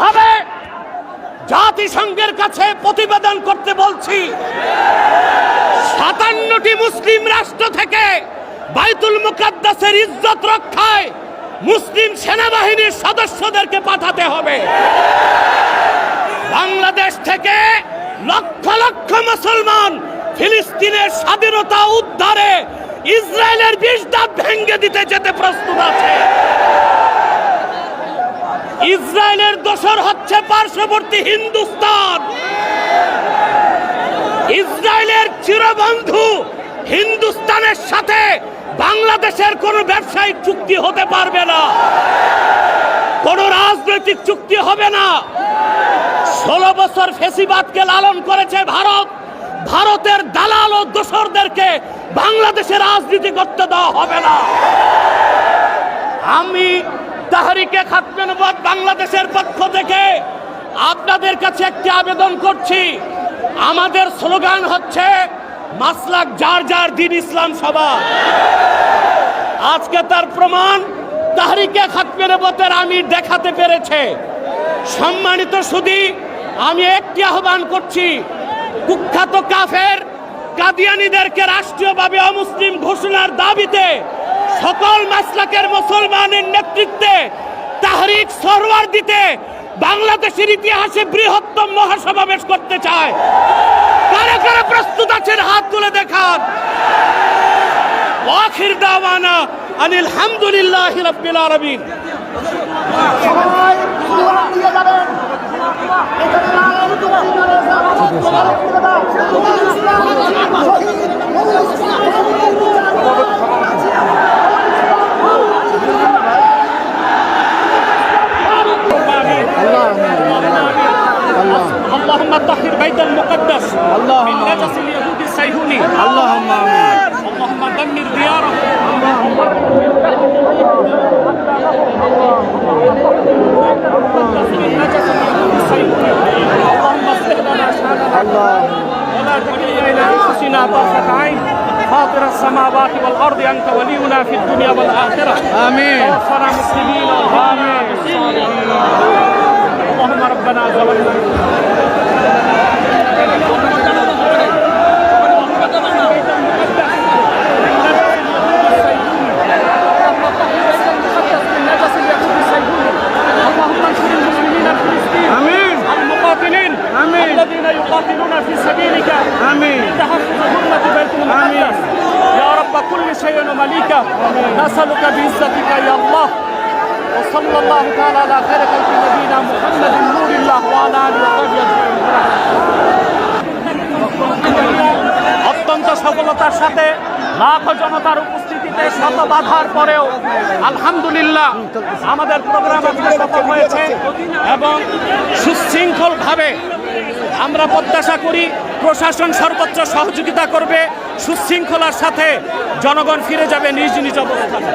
ভাবে জাতিসংঘের কাছে প্রতিবেদন করতে বলছি। সাতান্নটি মুসলিম রাষ্ট্র থেকে বাইতুল মুকাদ্দাসের ইজ্জত রক্ষায় মুসলিম সেনাবাহিনীর সদস্যদেরকে পাঠাতে হবে। বাংলাদেশ থেকে লক্ষ লক্ষ মুসলমান ফিলিস্তিনের স্বাধীনতা উদ্ধারে ইসরায়েলের বিষ ভেঙ্গে দিতে যেতে প্রস্তুত আছে। ইসরায়েলের দোসর হচ্ছে পার্শ্ববর্তী হিন্দুস্তান। ইসরায়েলের চিরবন্ধু হিন্দুস্তানের সাথে বাংলাদেশের কোনো ব্যবসায়িক চুক্তি হতে পারবে না। কোন রাজনৈতিক চুক্তি হবে না। ষোলো বছর ফেসিবাদকে লালন করেছে ভারত। ভারতের দালাল ও দোসরদেরকে বাংলাদেশে রাজনীতি করতে দেওয়া হবে না। আমি তাহারিকে খাতমে নবুয়ত বাংলাদেশের পক্ষ থেকে আপনাদের কাছে একটি আবেদন করছি। আমাদের স্লোগান হচ্ছে, মাসলাক যার যার দিন ইসলাম সভা আজকে তার প্রমাণ তাহারিকে খাতমে নবুয়তের আমি দেখাতে পেরেছে। সম্মানিত সুদী, আমি একটি আহ্বান করছি, কুখ্যাত কাফের কাদিয়ানিদেরকে রাষ্ট্রীয়ভাবে অমুসলিম ঘোষণার দাবিতে সকল মাসলাকের মুসলমানের নেতৃত্বে তাহরিক সরওয়ার দিতে বাংলাদেশের ইতিহাসে বৃহত্তম মহাসমাবেশ করতে চায়। কারা কারা প্রস্তুত আছেন হাত তুলে দেখান। ওয়াখির দাওয়ানা আনিল হামদুলিল্লাহি রাব্বিল আলামিন। সবাই দিয়ে যাবেন। اللهم طهر بيت المقدس. من نجس اليهود الصهيوني. اللهم آمين. اللهم دمر ديارهم من نجس اليهود الصهيوني اللهم اصلح لنا ولا تكلنا إلى أنفسنا طرفة عين. فاطر السماوات والأرض أنت ولينا في الدنيا والآخرة. آمين. توفنا مسلمين وغانا بالصالحين اللهم ربنا ظلمنا كل شيء ومليكه نسألك بعزتك يا الله وصلى الله تعالى على خير خلق نبينا محمد نور الله وعلى آله وصحبه أجمعين অত্যন্ত সফলতার সাথে লাখ জনতার উপস্থিতিতে শত বাধার পরেও আলহামদুলিল্লাহ আমাদের প্রোগ্রাম আজকে সফল হয়েছে এবং সুশৃঙ্খলভাবে আমরা প্রত্যাশা করি প্রশাসন সর্বোচ্চ সহযোগিতা করবে সুশৃঙ্খলার সাথে জনগণ ফিরে যাবে নিজ নিজ অবস্থানে।